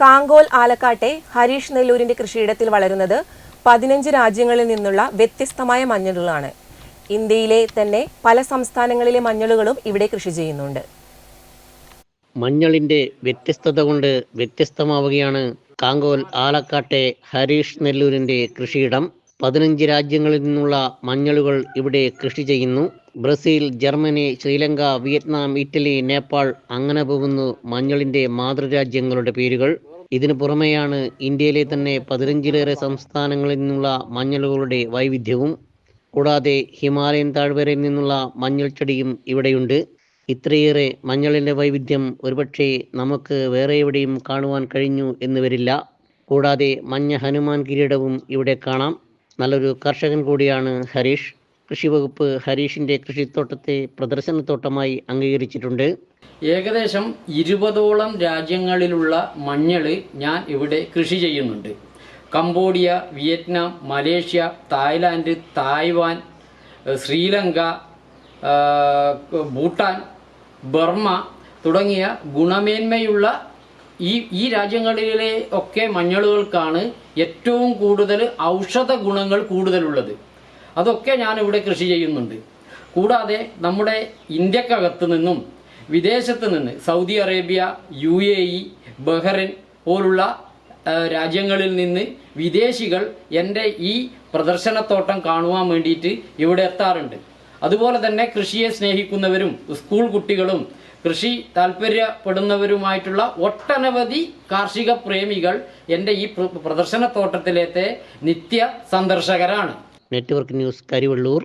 കാങ്കോൽ ആലക്കാട്ടെ ഹരീഷ് നെല്ലൂരിന്റെ കൃഷിയിടത്തിൽ വളരുന്നത് പതിനഞ്ച് രാജ്യങ്ങളിൽ നിന്നുള്ള വ്യത്യസ്തമായ മഞ്ഞളുകളാണ്. ഇന്ത്യയിലെ തന്നെ പല സംസ്ഥാനങ്ങളിലെ മഞ്ഞളുകളും ഇവിടെ കൃഷി ചെയ്യുന്നുണ്ട്. മഞ്ഞളിന്റെ വ്യത്യസ്തത കൊണ്ട് വ്യത്യസ്തമാവുകയാണ് കാങ്കോൽ ആലക്കാട്ടെ ഹരീഷ് നെല്ലൂരിന്റെ കൃഷിയിടം. പതിനഞ്ച് രാജ്യങ്ങളിൽ നിന്നുള്ള മഞ്ഞളുകൾ ഇവിടെ കൃഷി ചെയ്യുന്നു. Brazil Germany Sri Lanka Vietnam Italy Nepal അങ്ങനെ പോകുന്നു മഞ്ഞളിന്റെ മാതൃരാജ്യങ്ങളുടെ പേരുകൾ. ഇതിനു പുറമെയാണ് ഇന്ത്യയിലെ തന്നെ പതിനഞ്ചിലേറെ സംസ്ഥാനങ്ങളിൽ നിന്നുള്ള മഞ്ഞളുകളുടെ വൈവിധ്യവും കൂടാതെ ഹിമാലയൻ താഴ്വരയിൽ നിന്നുള്ള മഞ്ഞൾ ചെടിയും ഇവിടെയുണ്ട്. ഇത്രയേറെ മഞ്ഞളിന്റെ വൈവിധ്യം ഒരുപക്ഷെ നമുക്ക് വേറെ എവിടെയും കാണുവാൻ കഴിഞ്ഞു എന്ന് വരില്ല. കൂടാതെ മഞ്ഞ ഹനുമാൻ കിരീടവും ഇവിടെ കാണാം. നല്ലൊരു കർഷകൻ കൂടിയാണ് ഹരീഷ്. കൃഷിവകുപ്പ് ഹരീഷിന്റെ കൃഷിത്തോട്ടത്തെ പ്രദർശനത്തോട്ടമായി അംഗീകരിച്ചിട്ടുണ്ട്. ഏകദേശം ഇരുപതോളം രാജ്യങ്ങളിലുള്ള മഞ്ഞൾ ഞാൻ ഇവിടെ കൃഷി ചെയ്യുന്നുണ്ട്. Cambodia Vietnam Malaysia Thailand Taiwan Sri Lanka Bhutan Burma തുടങ്ങിയ ഗുണമേന്മയുള്ള ഈ ഈ രാജ്യങ്ങളിലെ ഒക്കെ മഞ്ഞളുകൾക്കാണ് ഏറ്റവും കൂടുതൽ ഔഷധ ഗുണങ്ങൾ കൂടുതലുള്ളത്. അതൊക്കെ ഞാൻ ഇവിടെ കൃഷി ചെയ്യുന്നുണ്ട്. കൂടാതെ നമ്മുടെ ഇന്ത്യക്കകത്ത് നിന്നും വിദേശത്ത് നിന്ന് Saudi Arabia U A E Bahrain പോലുള്ള രാജ്യങ്ങളിൽ നിന്ന് വിദേശികൾ എന്റെ ഈ പ്രദർശനത്തോട്ടം കാണുവാൻ വേണ്ടിയിട്ട് ഇവിടെ എത്താറുണ്ട്. അതുപോലെ തന്നെ കൃഷിയെ സ്നേഹിക്കുന്നവരും സ്കൂൾ കുട്ടികളും കൃഷി താല്പര്യപ്പെടുന്നവരുമായിട്ടുള്ള ഒട്ടനവധി കാർഷിക പ്രേമികൾ എന്റെ ഈ പ്രദർശനത്തോട്ടത്തിലേത്തെ നിത്യ സന്ദർശകരാണ്. Network news Karivellur.